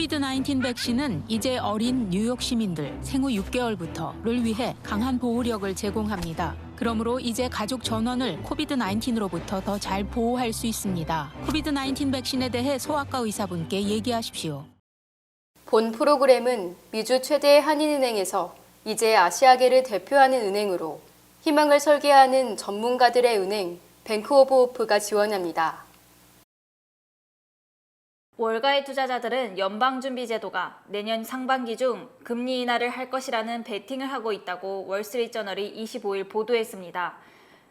코비드-19 백신은 이제 어린 뉴욕 시민들 생후 6개월부터를 위해 강한 보호력을 제공합니다. 그러므로 이제 가족 전원을 코비드-19로부터 더 잘 보호할 수 있습니다. 코비드-19 백신에 대해 소아과 의사분께 얘기하십시오. 본 프로그램은 미주 최대의 한인은행에서 이제 아시아계를 대표하는 은행으로 희망을 설계하는 전문가들의 은행 뱅크 오브 호프가 지원합니다. 월가의 투자자들은 연방준비제도가 내년 상반기 중 금리 인하를 할 것이라는 베팅을 하고 있다고 월스트리트저널이 25일 보도했습니다.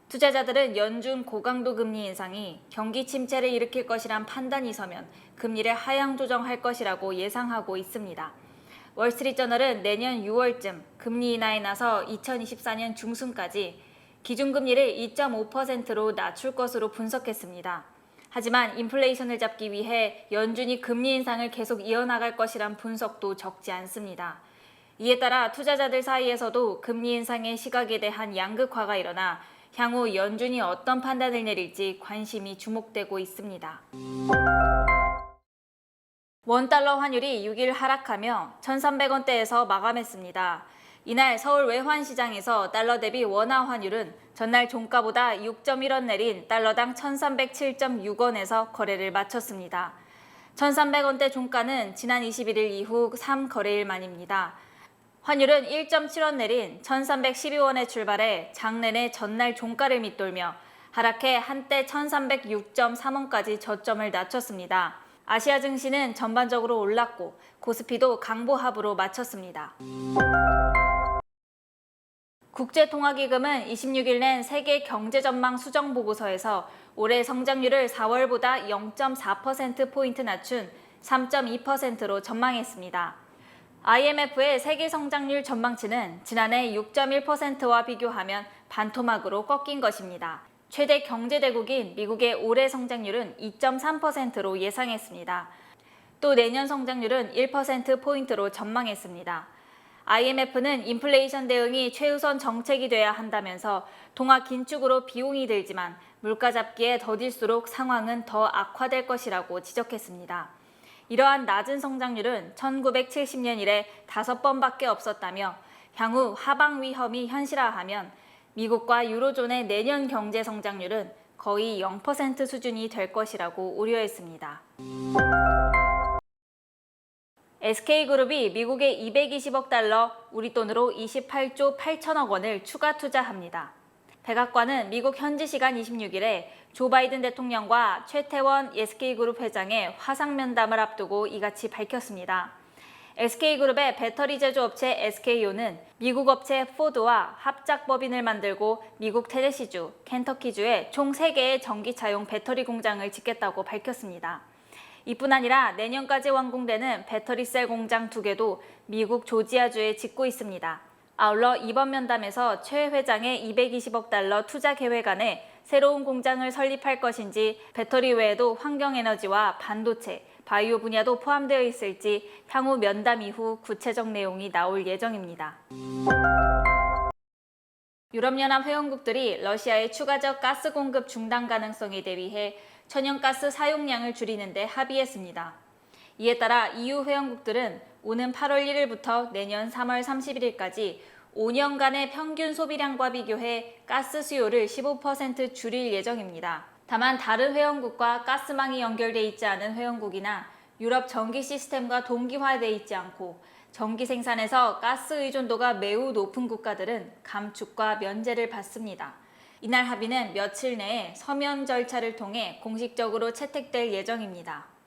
투자자들은 연준 고강도 금리 인상이 경기 침체를 일으킬 것이란 판단이 서면 금리를 하향 조정할 것이라고 예상하고 있습니다. 월스트리트저널은 내년 6월쯤 금리 인하에 나서 2024년 중순까지 기준금리를 2.5%로 낮출 것으로 분석했습니다. 하지만 인플레이션을 잡기 위해 연준이 금리 인상을 계속 이어나갈 것이란 분석도 적지 않습니다. 이에 따라 투자자들 사이에서도 금리 인상의 시각에 대한 양극화가 일어나 향후 연준이 어떤 판단을 내릴지 관심이 주목되고 있습니다. 원달러 환율이 6일 하락하며 1,300원대에서 마감했습니다. 이날 서울 외환시장에서 달러 대비 원화 환율은 전날 종가보다 6.1원 내린 달러당 1,307.6원에서 거래를 마쳤습니다. 1,300원대 종가는 지난 21일 이후 3거래일 만입니다. 환율은 1.7원 내린 1,312원에 출발해 장내내 전날 종가를 밑돌며 하락해 한때 1,306.3원까지 저점을 낮췄습니다. 아시아 증시는 전반적으로 올랐고 코스피도 강보합으로 마쳤습니다. 국제통화기금은 26일 낸 세계 경제 전망 수정 보고서에서 올해 성장률을 4월보다 0.4%포인트 낮춘 3.2%로 전망했습니다. IMF의 세계 성장률 전망치는 지난해 6.1%와 비교하면 반토막으로 꺾인 것입니다. 최대 경제대국인 미국의 올해 성장률은 2.3%로 예상했습니다. 또 내년 성장률은 1%포인트로 전망했습니다. IMF는 인플레이션 대응이 최우선 정책이 돼야 한다면서 동화 긴축으로 비용이 들지만 물가 잡기에 더딜수록 상황은 더 악화될 것이라고 지적했습니다. 이러한 낮은 성장률은 1970년 이래 다섯 번밖에 없었다며 향후 하방 위험이 현실화하면 미국과 유로존의 내년 경제 성장률은 거의 0% 수준이 될 것이라고 우려했습니다. SK그룹이 미국에 220억 달러, 우리 돈으로 28조 8천억 원을 추가 투자합니다. 백악관은 미국 현지 시간 26일에 조 바이든 대통령과 최태원 SK그룹 회장의 화상 면담을 앞두고 이같이 밝혔습니다. SK그룹의 배터리 제조업체 SK요는 미국 업체 포드와 합작 법인을 만들고 미국 테네시주, 켄터키주에 총 3개의 전기차용 배터리 공장을 짓겠다고 밝혔습니다. 이뿐 아니라 내년까지 완공되는 배터리셀 공장 두 개도 미국 조지아주에 짓고 있습니다. 아울러 이번 면담에서 최 회장의 220억 달러 투자 계획 안에 새로운 공장을 설립할 것인지 배터리 외에도 환경에너지와 반도체, 바이오 분야도 포함되어 있을지 향후 면담 이후 구체적 내용이 나올 예정입니다. 유럽연합 회원국들이 러시아의 추가적 가스 공급 중단 가능성에 대비해 천연가스 사용량을 줄이는 데 합의했습니다. 이에 따라 EU 회원국들은 오는 8월 1일부터 내년 3월 31일까지 5년간의 평균 소비량과 비교해 가스 수요를 15% 줄일 예정입니다. 다만 다른 회원국과 가스망이 연결돼 있지 않은 회원국이나 유럽 전기 시스템과 동기화돼 있지 않고 전기 생산에서 가스 의존도가 매우 높은 국가들은 감축과 면제를 받습니다. 이날 합의는 며칠 내에 서면 절차를 통해 공식적으로 채택될 예정입니다.